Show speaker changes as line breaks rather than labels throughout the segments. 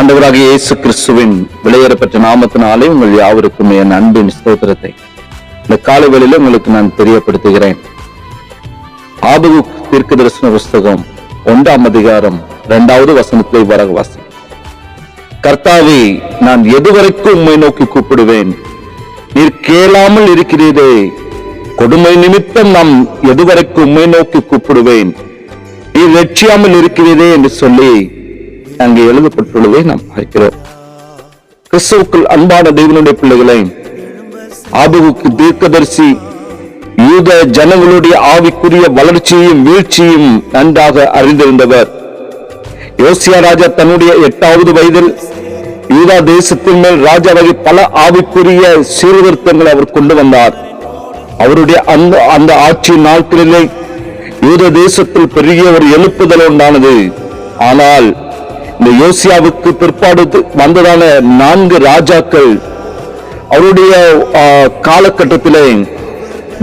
ஆண்டவராக இயேசு கிறிஸ்துவின் விளையேறப்பட்ட நாமத்தினாலே உங்கள் யாவருக்கும் என் அன்பின் ஸ்தோத்திரத்தை. இந்த காலை உங்களுக்கு நான் தெரியப்படுத்துகிறேன். ஆபகு தீர்க்க தரிசன புஸ்தகம் ஒன்றாம் அதிகாரம் இரண்டாவது வசனத்தை வர வாசி கர்த்தாவே நான் எதுவரைக்கும் உண்மை நோக்கி கூப்பிடுவேன். நீர் கேளாமல் இருக்கிறீரே. கொடுமை நிமித்தம் நாம் எதுவரைக்கும் உண்மை நோக்கி கூப்பிடுவேன். நீர் வெற்றியாமல் இருக்கிறீரே என்று சொல்லி அங்கே எழுதப்பட்டுள்ளதை நாம் பார்க்கிறோம். கிறிஸ்துவுக்குள் அன்பான தேவனுடைய பிள்ளைகளை ஆபகுக்கு தீர்க்கதரிசி யூத ஜனங்களுடைய ஆவிக்குரிய வளர்ச்சியையும் வீழ்ச்சியும் நன்றாக அறிந்திருந்தவர். யோசியா ராஜா தன்னுடைய எட்டாவது வயதில் யூதா தேசத்தின் மேல் ராஜாவாகி பல ஆவிக்குரிய சீர்திருத்தங்களை அவர் கொண்டு வந்தார். அவருடைய அந்த அந்த ஆட்சி நாட்களிலே யூத தேசத்தில் பெரிய ஒரு எழுப்புதல் உண்டானது. ஆனால் இந்த யோசியாவுக்கு பிற்பாடு வந்ததான நான்கு ராஜாக்கள் அவருடைய காலகட்டத்திலே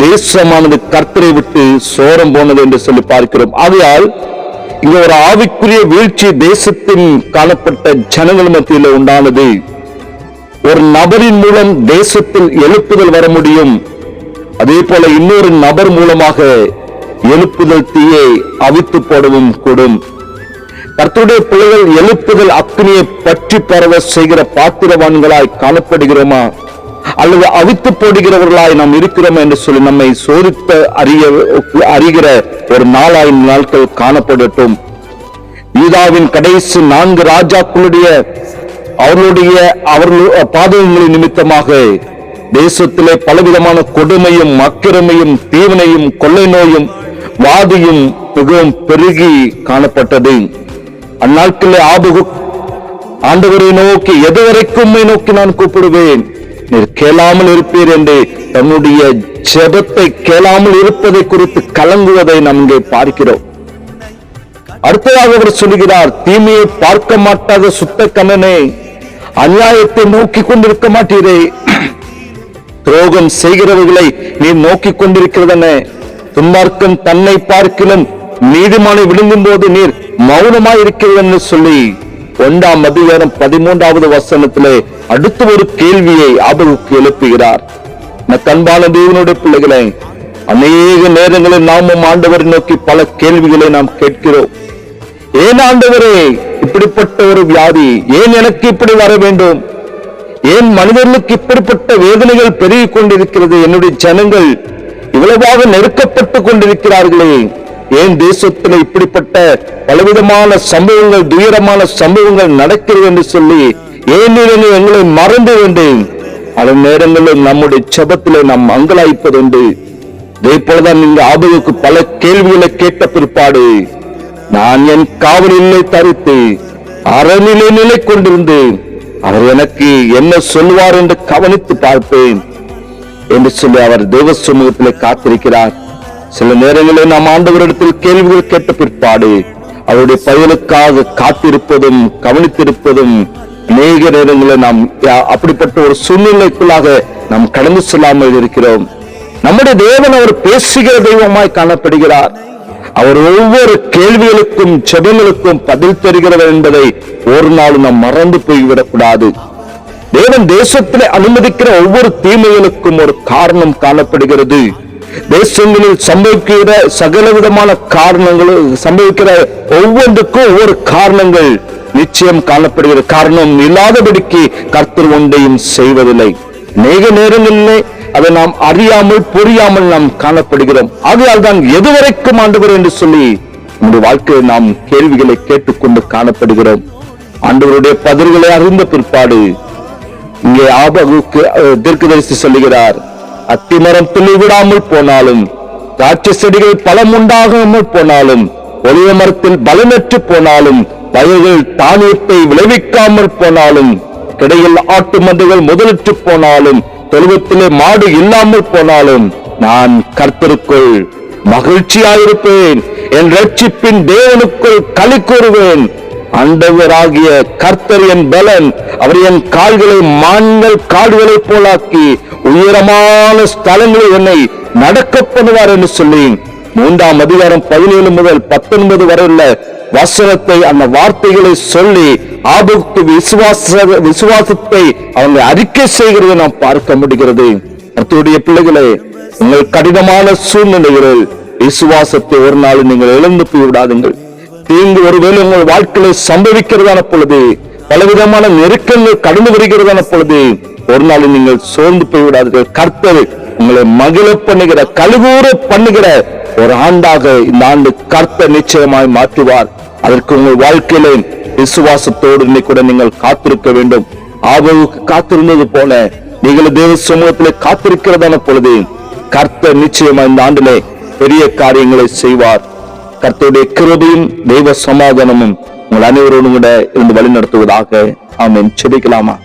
தேசமானது கர்த்தரை விட்டு சோரம் போனது என்று சொல்லி பார்க்கிறோம். ஆகையால் இங்க ஒரு ஆவிக்குரிய வீழ்ச்சி தேசத்தின் காணப்பட்ட ஜனங்கள் மத்தியில் உண்டானது. ஒரு நபரின் மூலம் தேசத்தில் எழுப்புதல் வர முடியும். அதே போல இன்னொரு நபர் மூலமாக எழுப்புதல் தீயை அவித்து போடவும் கூடும். கர்த்தருடைய பிள்ளைகள் எழுப்புதல் அக்னியை பற்றி பரவ செய்கிற பாத்திரவான்களாய் காணப்படுகிறோமா? அல்லது அவித்து போடுகிறவர்களாய் நாம் இருக்கிறோமா என்று சொல்லி நம்மை சோதித்த அறிய அறிகிற ஒரு நாளாய் நாட்கள் காணப்படட்டும். யூதாவின் கடைசி நான்கு ராஜாக்களுடைய அவர்களுடைய அவர்கள் பாதகங்களின் நிமித்தமாக தேசத்திலே பலவிதமான கொடுமையும் அக்கிரமையும் தீவனையும் கொள்ளை நோயும் வாதியும் மிகவும் பெருகி காணப்பட்டது. அந்நாட்களே ஆபகு ஆண்டவரை நோக்கி எதுவரைக்கும் நோக்கி நான் கூப்பிடுவேன்? நீர் கேளாமல் இருப்பீர் என்று தன்னுடைய ஜெபத்தை கேளாமல் இருப்பதை குறித்து கலங்குவதை நாம் இங்கே பார்க்கிறோம். அடுத்ததாக அவர் சொல்லுகிறார் தீமையை பார்க்க மாட்டாத சுத்த கண்ணனே அநியாயத்தை நோக்கி கொண்டிருக்க மாட்டீரே. துரோகம் செய்கிறவர்களை நீ நோக்கிக் கொண்டிருக்கிறதன துன்மார்க்கன் தன்னை பார்க்கிலும் நீதிமானை விழுங்கும் போது நீர் மௌனமாய் இருக்கிறதென்று சொல்லி ஒன்றாம் அதிகாரம் பதிமூன்றாவது வசனத்திலே அடுத்த ஒரு கேள்வியை ஆபகுக்கு எழுப்புகிறார். தன்பான தேவனுடைய பிள்ளைகளை அநேக நேரங்களில் நாமும் ஆண்டவரை நோக்கி பல கேள்விகளை நாம் கேட்கிறோம். ஏன் ஆண்டவரே இப்படிப்பட்ட ஒரு வியாதி? ஏன் எனக்கு இப்படி வர வேண்டும்? ஏன் மனிதர்களுக்கு இப்படிப்பட்ட வேதனைகள் பெருகிக் கொண்டிருக்கிறது? என்னுடைய ஜனங்கள் இவ்வளவாக நெருக்கப்பட்டு கொண்டிருக்கிறார்களே. ஏன் தேசத்தில் இப்படிப்பட்ட பலவிதமான சம்பவங்கள் துயரமான சம்பவங்கள் நடக்கிறது என்று சொல்லி ஏன் எங்களை மறந்து வேண்டும் பல நேரங்களில் நம்முடைய செபத்திலே நாம் அங்கலாய்ப்பதுண்டு இதே போலதான் நீங்க ஆபத்துக்கு பல கேள்விகளை கேட்ட பிற்பாடு நான் என் காவலிலே தரித்து அரணிலே நிலை கொண்டிருந்து அவர் எனக்கு என்ன சொல்வார் என்று கவனித்து பார்ப்பேன் என்று சொல்லி அவர் தேவ சமூகத்திலே காத்திருக்கிறார். சில நேரங்களில் நாம் ஆண்டவரிடத்தில் கேள்விகள் கேட்ட பிற்பாடு அவருடைய பதிலுக்காக காத்திருப்பதும் கவனித்திருப்பதும் அநேக நேரங்களில் நாம் அப்படிப்பட்ட ஒரு சூழ்நிலைக்குள்ளாக நாம் கடந்து செல்லாமல் இருக்கிறோம். நம்முடைய தேவன் அவர் பேசுகிற தெய்வமாய் காணப்படுகிறார். அவர் ஒவ்வொரு கேள்விகளுக்கும் செபங்களுக்கும் பதில் தருகிறவர் என்பதை ஒரு நாளும் நாம் மறந்து போய்விடக்கூடாது. தேவன் தேசத்திலே அனுமதிக்கிற ஒவ்வொரு தீமைகளுக்கும் ஒரு காரணம் காணப்படுகிறது. தேசங்களில் சம்பவிக்கிற சகல விதமான காரணங்களும் சம்பவிக்கிற ஒவ்வொன்றுக்கும் ஒவ்வொரு காரணங்கள் நிச்சயம் காணப்படுகிற காரணம் இல்லாதபடிக்கு கர்த்தர் ஒன்றையும் செய்வதில்லை. நேக நேரங்களிலே அதை நாம் அறியாமல் புரியாமல் நாம் காணப்படுகிறோம். ஆகையால் தான் எதுவரைக்கும் ஆண்டவர் என்று சொல்லி நம்முடைய வாழ்க்கையில் நாம் கேள்விகளை கேட்டுக்கொண்டு காணப்படுகிறோம். ஆண்டவருடைய பதில்களை அறிந்த பிற்பாடு இங்கே ஆபகுக்கு தீர்க்கதரிசி சொல்லுகிறார் அத்திமரம் துளி விடாமல் போனாலும் திராட்சை செடிகள் பலம் உண்டாகாமல் போனாலும் ஒளிய மரத்தில் பலனற்று போனாலும் வயல்கள் தானியத்தை விளைவிக்காமல் போனாலும் கிடையில் ஆட்டு மந்தைகள் முதலிட்டு போனாலும் தொழுவத்திலே மாடு இல்லாமல் போனாலும் நான் கர்த்தருக்குள் மகிழ்ச்சியாயிருப்பேன். என் ரட்சிப்பின் தேவனுக்குள் களி கூறுவேன். ஆண்டவராகிய கர்த்தர் என் பலன். அவர் என் கால்களை மான்கள் காடுகளை போலாக்கி உயரமான ஸ்தலங்களில் என்னை நடக்க பண்ணுவார் என்று சொல்லி மூன்றாம் அதிகாரம் பதினேழு முதல் பத்தொன்பது வரை உள்ள வசனத்தை அந்த வார்த்தைகளை சொல்லி ஆபுக்கு விசுவாச விசுவாசத்தை அவங்க அறிக்கை செய்கிறதை நாம் பார்க்க முடிகிறது. கர்த்தருடைய பிள்ளைகளே உங்கள் கடினமான சூழ்நிலைகளில் விசுவாசத்தை ஒரு நாள் நீங்கள் இழந்து போய் விடாதுங்கள் தீங்கு ஒருவேளை உங்கள் வாழ்க்கையில சம்பவிக்கிறதான பொழுது பலவிதமான நெருக்கங்கள் கடந்து வருகிறதான பொழுது ஒரு நாள் நீங்கள் சோர்ந்து போய் விடாதீர்கள் கர்த்தர் உங்களை மகிழ பண்ணுகிற கழுகூற பண்ணுகிற ஒரு ஆண்டாக இந்த ஆண்டு கர்த்தர் நிச்சயமாய் மாற்றுவார். அதற்கு உங்கள் வாழ்க்கையிலே விசுவாசத்தோடு கூட நீங்கள் காத்திருக்க வேண்டும். ஆபவுக்கு காத்திருந்தது போல நீங்கள் தேவ சமூகத்திலே காத்திருக்கிறதான பொழுது கர்த்தர் நிச்சயமா இந்த ஆண்டிலே பெரிய காரியங்களை செய்வார். கர்த்தருடைய கிருபையும் தெய்வ சமாதானமும் உங்கள் அனைவரோடும் கூட இருந்து வழி நடத்துவதாக ஆமென். செபிக்கலாமா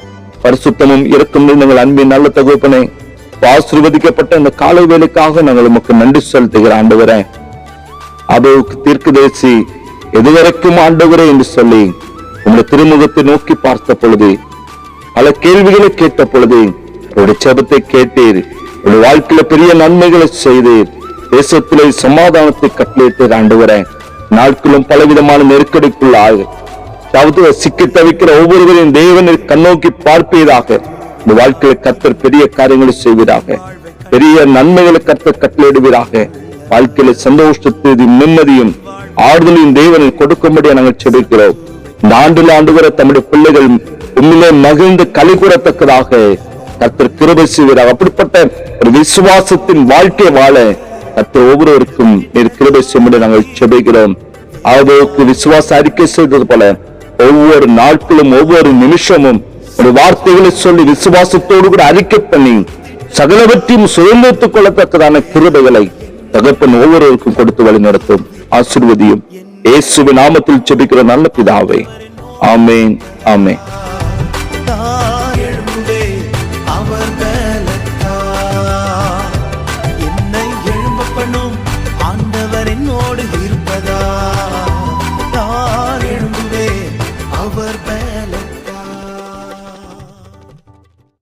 பரிசுத்தமும் இருக்கும் நீங்கள் அன்பின் நல்ல தகுப்பனை ஆசிர்வதிக்கப்பட்ட இந்த காலை வேலைக்காக நாங்கள் உமக்கு நன்றி செலுத்துகிற ஆண்டவரே. அபவுக்கு தேசி எதுவரைக்கும் ஆண்டவரே என்று சொல்லி உங்களுடைய திருமுகத்தை நோக்கி பார்த்த பொழுது பல கேள்விகளை கேட்ட பொழுது உங்களுடைய செபத்தை கேட்டீர். உங்களுடைய வாழ்க்கையில பெரிய நன்மைகளை செய்தீர். தேசத்திலே சமாதானத்தை கட்டளையிட்டு ஆண்டவரே. நாட்களும் பலவிதமான நெருக்கடிக்குள்ளாக. அதாவது சிக்கி தவிக்கிற ஒவ்வொருவரையும் தேவனை கண்ணோக்கி பார்ப்பதாக இந்த வாழ்க்கையில கத்தர் பெரிய காரியங்களை செய்வதாக பெரிய நன்மைகளை கத்தர் கட்டளையிடுவீராக. வாழ்க்கையில சந்தோஷத்தையும் நிம்மதியும் ஆறுதலையும் தேவனை கொடுக்கும்படியா நாங்கள் செபிக்கிறோம். இந்த ஆண்டுல ஆண்டு வர தம்முடைய பிள்ளைகள் உண்மையிலே மகிழ்ந்து கலை கூறத்தக்கதாக கத்தர் கிருபை செய்வீராக. அப்படிப்பட்ட ஒரு விசுவாசத்தின் வாழ்க்கை வாழ மற்ற ஒவ்வொருவருக்கும் நீர் கிருபை செய்யும்படி நாங்கள் செபிக்கிறோம் அவர்களுக்கு விசுவாச அறிக்கை செய்தது போல ஒவ்வொரு நாட்களும் ஒவ்வொரு நிமிஷமும் ஒரு வார்த்தைகளை சொல்லி விசுவாசத்தோடு கூட அறிக்கை பண்ணி சகலவற்றையும் சுதந்திரத்துக் கொள்ளத்தக்கதான கிருபைகளை தகப்பன் ஒவ்வொருவருக்கும் கொடுத்து வழி நடத்தும். ஆசிர்வதியும். இயேசுவின் நாமத்தில் செபிக்கிற நல்ல பிதாவே. ஆமேன் ஆமேன்.